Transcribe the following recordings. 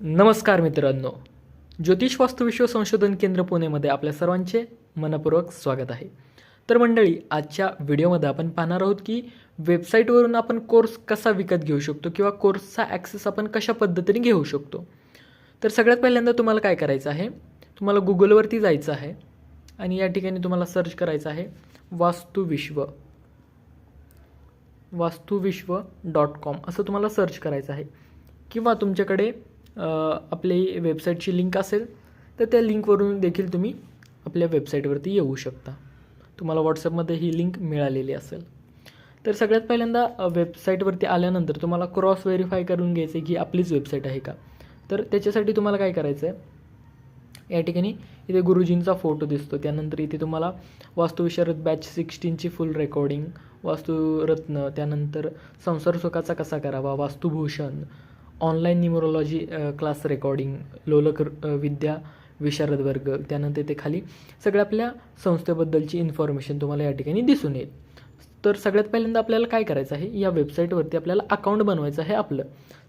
नमस्कार मित्रांनो. ज्योतिष वास्तुविश्व संशोधन केंद्र पुणेमध्ये आपल्या सर्वांचे मनपूर्वक स्वागत आहे. तर मंडळी आजच्या व्हिडिओमध्ये आपण पाहणार आहोत की वेबसाईटवरून आपण कोर्स कसा विकत घेऊ शकतो किंवा कोर्सचा ॲक्सेस आपण कशा पद्धतीने घेऊ शकतो? तर सगळ्यात पहिल्यांदा तुम्हाला काय करायचं आहे? तुम्हाला गुगलवरती जायचं आहे आणि या ठिकाणी तुम्हाला सर्च करायचं आहे वास्तुविश्व वास्तुविश्व डॉट कॉम असं तुम्हाला सर्च करायचं आहे. किंवा तुमच्याकडे आपली वेबसाईटची लिंक असेल तर त्या लिंकवरून देखील तुम्ही आपल्या वेबसाईटवरती येऊ शकता. तुम्हाला व्हॉट्सअपमध्ये ही लिंक मिळालेली असेल. तर सगळ्यात पहिल्यांदा वेबसाईटवरती आल्यानंतर तुम्हाला क्रॉस व्हेरीफाय करून घ्यायचं आहे की आपलीच वेबसाईट आहे का? तर त्याच्यासाठी तुम्हाला काय करायचं आहे या ठिकाणी इथे गुरुजींचा फोटो दिसतो. त्यानंतर इथे तुम्हाला वास्तुविशारद बॅच सिक्स्टीनची फुल रेकॉर्डिंग वास्तुरत्न त्यानंतर संसार सुखाचा कसा करावा वास्तुभूषण ऑनलाईन न्यूमरोलॉजी क्लास रेकॉर्डिंग लोलक विद्या विशारद वर्ग त्यानंतर ते खाली. सगळ्या आपल्या संस्थेबद्दलची इन्फॉर्मेशन तुम्हाला या ठिकाणी दिसून येईल. तर सगळ्यात पहिल्यांदा आपल्याला काय करायचं आहे? या वेबसाईटवरती आपल्याला अकाउंट बनवायचं आहे आपलं.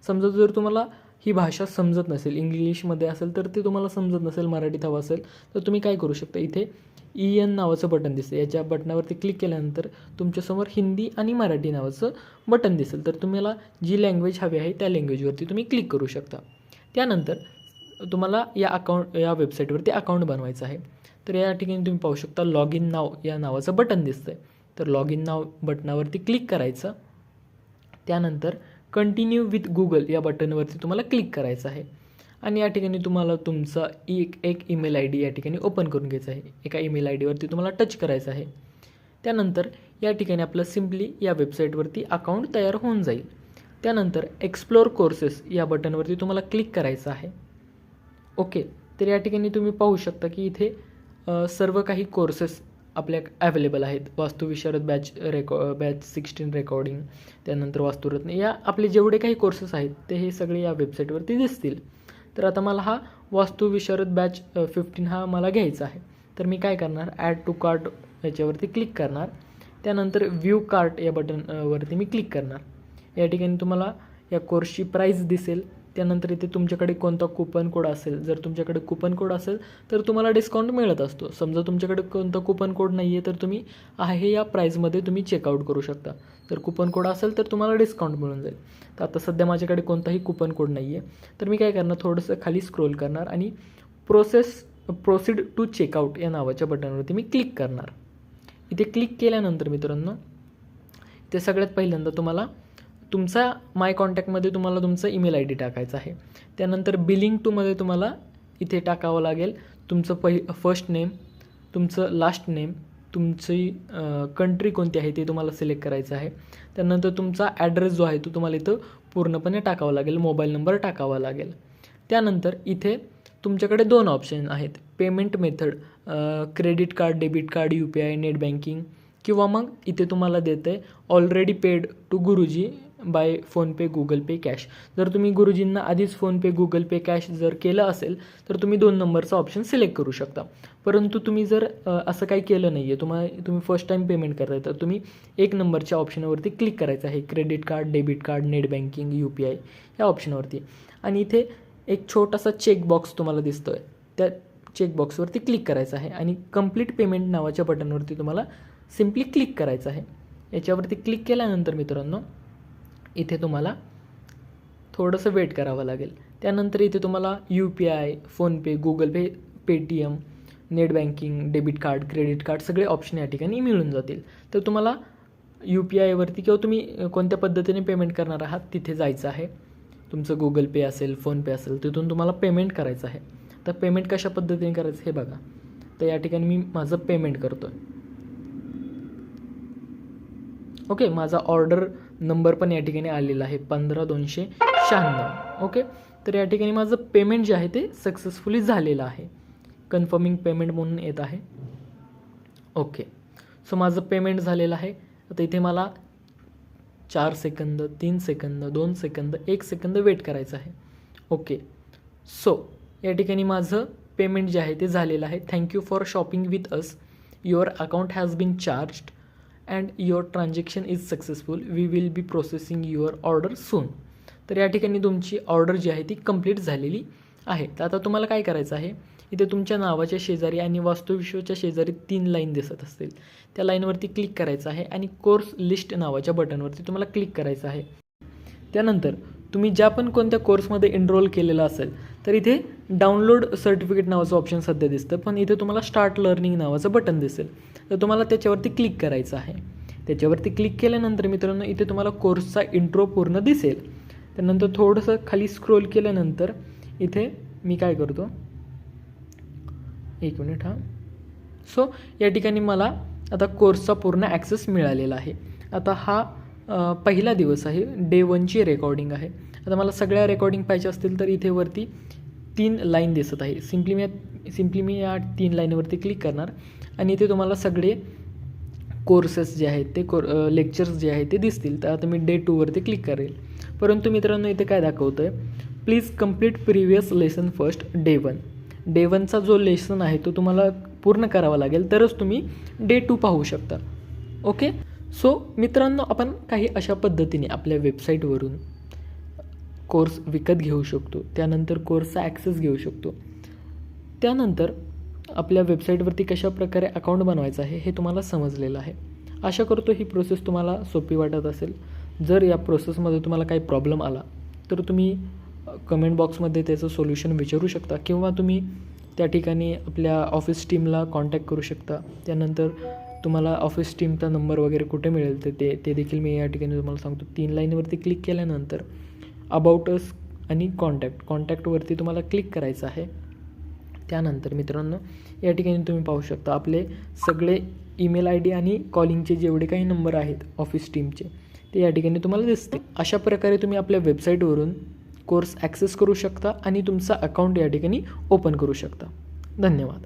समजा जर तुम्हाला ही भाषा समजत नसेल इंग्लिशमध्ये असेल तर ते तुम्हाला समजत नसेल मराठीत हवं असेल तर तुम्ही काय करू शकता? इथे ई एन नावाचं बटन दिसतं. याच्या बटनावरती क्लिक केल्यानंतर तुमच्यासमोर हिंदी आणि मराठी नावाचं बटन दिसेल. तर तुम्हाला जी लँग्वेज हवी आहे त्या लँग्वेजवरती तुम्ही क्लिक करू शकता. त्यानंतर तुम्हाला या अकाउंट या वेबसाईटवरती अकाउंट बनवायचं आहे. तर या ठिकाणी तुम्ही पाहू शकता लॉग इन नाव या नावाचं बटन दिसतं आहे तर लॉग इन नाव बटनावरती क्लिक करायचं. त्यानंतर कंटिन्यू विथ गुगल या बटनवरती तुम्हाला क्लिक करायचं आहे. आणि या ठिकाणी तुम्हाला तुमचा एक एक ईमेल आय डी या ठिकाणी ओपन करून घ्यायचा आहे. एका ईमेल आय डीवरती तुम्हाला टच करायचं आहे. त्यानंतर या ठिकाणी आपलं सिम्पली या वेबसाईटवरती अकाउंट तयार होऊन जाईल. त्यानंतर एक्सप्लोअर कोर्सेस या बटनवरती तुम्हाला क्लिक करायचं आहे. ओके तर या ठिकाणी तुम्ही पाहू शकता की इथे सर्व काही कोर्सेस आपल्या ॲवेलेबल आहेत. वास्तुविशारद बॅच रेकॉ बॅच सिक्स्टीन रेकॉर्डिंग त्यानंतर वास्तुरत्न या आपले जेवढे काही कोर्सेस आहेत ते हे सगळे या वेबसाईटवरती दिसतील. तर आता मला हा वास्तुविशारद बॅच फिफ्टीन हा मला घ्यायचा आहे. तर मी काय करणार? ॲड टू कार्ट याच्यावरती क्लिक करणार. त्यानंतर व्ह्यू कार्ट या बटनवरती मी क्लिक करणार. या ठिकाणी तुम्हाला या कोर्सची प्राईस दिसेल. त्यानंतर इथे तुमच्याकडे कोणता कुपन कोड असेल? जर तुमच्याकडे कुपन कोड असेल तर तुम्हाला डिस्काउंट मिळत असतो. समजा तुमच्याकडे कोणता कुपन कोड नाही आहे तर तुम्ही आहे या प्राईजमध्ये तुम्ही चेकआउट करू शकता. जर कुपन कोड असेल तर तुम्हाला डिस्काउंट मिळून जाईल. तर आता सध्या माझ्याकडे कोणताही कुपन कोड नाही आहे तर मी काय करणार? थोडंसं खाली स्क्रोल करणार आणि प्रोसेस प्रोसीड टू चेकआउट या नावाच्या बटनवरती मी क्लिक करणार. इथे क्लिक केल्यानंतर मित्रांनो ते सगळ्यात पहिल्यांदा तुम्हाला तुमचा माय कॉन्टॅक्टमध्ये तुम्हाला तुमचा ईमेल आय डी टाकायचा आहे. त्यानंतर बिलिंग टूमध्ये तुम्हाला इथे टाकावं लागेल. तुमचं पहि फर्स्ट नेम तुमचं लास्ट नेम तुमची कंट्री कोणती आहे ते तुम्हाला सिलेक्ट करायचं आहे. त्यानंतर तुमचा ॲड्रेस जो आहे तो तुम्हाला इथं पूर्णपणे टाकावा लागेल. मोबाईल नंबर टाकावा लागेल. त्यानंतर इथे तुमच्याकडे दोन ऑप्शन आहेत. Payment method credit card debit card U P I net banking किंवा मग इथे तुम्हाला देतं आहे already paid to Guruji by PhonePe Google Pay cash जर तुम्ही गुरुजींना आधीच फोनपे गुगल पे कॅश जर केलं असेल तर तुम्ही दोन नंबरचा ऑप्शन सिलेक्ट करू शकता. परंतु तुम्ही जर असं काही केलं नाही आहे तुम्हाला तुम्ही फर्स्ट टाईम पेमेंट करताय तर तुम्ही एक नंबरच्या ऑप्शनवरती क्लिक करायचं आहे. Credit card debit card net banking U P I या ऑप्शनवरती आणि इथे एक छोटासा चेकबॉक्स तुम्हाला दिसतो आहे त्या चेकबॉक्सवरती क्लिक करायचं आहे. आणि कंप्लीट पेमेंट नावाच्या बटनवरती तुम्हाला सिम्पली क्लिक करायचं आहे. याच्यावरती क्लिक केल्यानंतर मित्रांनो इथे तुम्हाला थोडंसं वेट करावं लागेल. त्यानंतर इथे तुम्हाला U P I PhonePe Google Pay Paytm net banking debit card credit card सगळे ऑप्शन या ठिकाणी मिळून जातील. तर तुम्हाला यू पी आयवरती किंवा तुम्ही कोणत्या पद्धतीने पेमेंट करणार आहात तिथे जायचं आहे. तुमचं गुगल पे असेल फोनपे असेल तिथून तुम्हाला पेमेंट करायचं आहे. तर पेमेंट कशा पद्धतीने करायचं हे बघा. तर या ठिकाणी मी माझं पेमेंट करतो आहे ओके माझा ऑर्डर नंबर पण या ठिकाणी आलेला आहे पंधरा दोनशे शहाण्णव. ओके तर या ठिकाणी माझं पेमेंट जे आहे ते सक्सेसफुली झालेलं आहे. कन्फर्मिंग पेमेंट म्हणून येत आहे. ओके सो माझं पेमेंट झालेलं आहे. आता इथे मला चार सेकंद तीन सेकंद दोन सेकंद एक सेकंद वेट करायचं आहे. ओके सो या ठिकाणी माझं पेमेंट जे आहे ते झालेलं आहे. Thank you for shopping with us your account has been charged and your transaction is successful we will be processing your order soon तर या ठिकाणी तुमची ऑर्डर जी आहे ती कंप्लीट झालेली आहे. तर आता तुम्हाला काय करायचं आहे? इथे तुमच्या नावाच्या शेजारी आणि वास्तुविश्वच्या शेजारी तीन लाईन दिसत असतील. त्या लाईनवरती क्लिक करायचं आहे आणि कोर्स लिस्ट नावाच्या बटनवरती तुम्हाला क्लिक करायचं आहे. त्यानंतर तुम्ही ज्या पण कोणत्या कोर्समध्ये एनरोल केलेलं असेल तर इथे डाउनलोड सर्टिफिकेट नावाचं ऑप्शन सध्या दिसतं पण इथे तुम्हाला स्टार्ट लर्निंग नावाचं बटन दिसेल. तर तुम्हाला त्याच्यावरती क्लिक करायचं आहे. त्याच्यावरती क्लिक केल्यानंतर मित्रांनो इथे तुम्हाला कोर्सचा इंट्रो पूर्ण दिसेल. त्यानंतर थोडंसं खाली स्क्रोल केल्यानंतर इथे मी काय करतो? एक मिनिट हां. सो या ठिकाणी मला आता कोर्सचा पूर्ण ॲक्सेस मिळालेला आहे. आता हा पहिला दिवस आहे. डे वनची रेकॉर्डिंग आहे. आता मला सगळ्या रेकॉर्डिंग पाहिजे असतील तर इथे वरती तीन लाईन दिसत आहे. सिम्पली मी सिम्पली मी या तीन लाईनवरती क्लिक करणार. आणि इथे तुम्हाला सगळे कोर्सेस जे आहेत ते कोर लेक्चर्स जे आहेत ते दिसतील. तर आता मी डे टूवरती क्लिक करेल. परंतु मित्रांनो इथे काय दाखवतं आहे please complete previous lesson first day one day वनचा जो लेसन आहे तो तुम्हाला पूर्ण करावा लागेल. तरच तुम्ही डे टू पाहू शकता. ओके सो मित्रांनो आपण काही अशा पद्धतीने आपल्या वेबसाईटवरून कोर्स विकत घेऊ शकतो. त्यानंतर कोर्सचा ॲक्सेस घेऊ शकतो. त्यानंतर आपल्या वेबसाईटवरती कशा प्रकारे अकाउंट बनवायचं आहे हे तुम्हाला समजलेलं आहे. आशा करतो ही प्रोसेस तुम्हाला सोपी वाटत असेल. जर या प्रोसेसमध्ये तुम्हाला काही प्रॉब्लेम आला तर तुम्ही कमेंट बॉक्समध्ये त्याचं सोल्युशन विचारू शकता किंवा तुम्ही त्या ठिकाणी आपल्या ऑफिस टीमला कॉन्टॅक्ट करू शकता. त्यानंतर तुम्हाला ऑफिस टीमचा नंबर वगैरे कुठे मिळेल तर ते ते देखील मी या ठिकाणी तुम्हाला सांगतो. तीन लाईनवरती क्लिक केल्यानंतर अबाउट अस आणि कॉन्टॅक्ट. कॉन्टॅक्टवरती तुम्हाला क्लिक करायचं आहे. त्यानंतर मित्रांनो या ठिकाणी तुम्ही पाहू शकता आपले सगळे ईमेल आय डी आणि कॉलिंगचे जेवढे काही नंबर आहेत ऑफिस टीमचे ते या ठिकाणी तुम्हाला दिसते अशा प्रकारे तुम्ही आपल्या वेबसाईटवरून कोर्स ॲक्सेस करू शकता आणि तुमचा अकाउंट या ठिकाणी ओपन करू शकता. धन्यवाद.